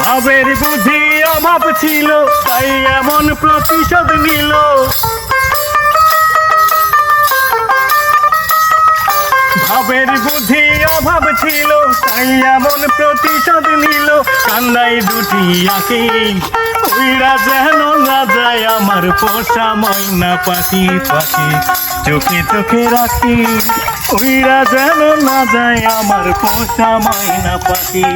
ভাবের বুঝি অভাব ছিল, তাই এমন প্রতিশোধ নিল। ভাবের বুঝি অভাব ছিল, তাই এমন প্রতিশোধ নিল। কান্দাই দুটি আঁকি উইরা যেন যায় আমার পোষা ময়না পাখি। পাখি চোখে চোখে রাখি ওইরা যেন না যায় আমার পোষা ময়না পাখি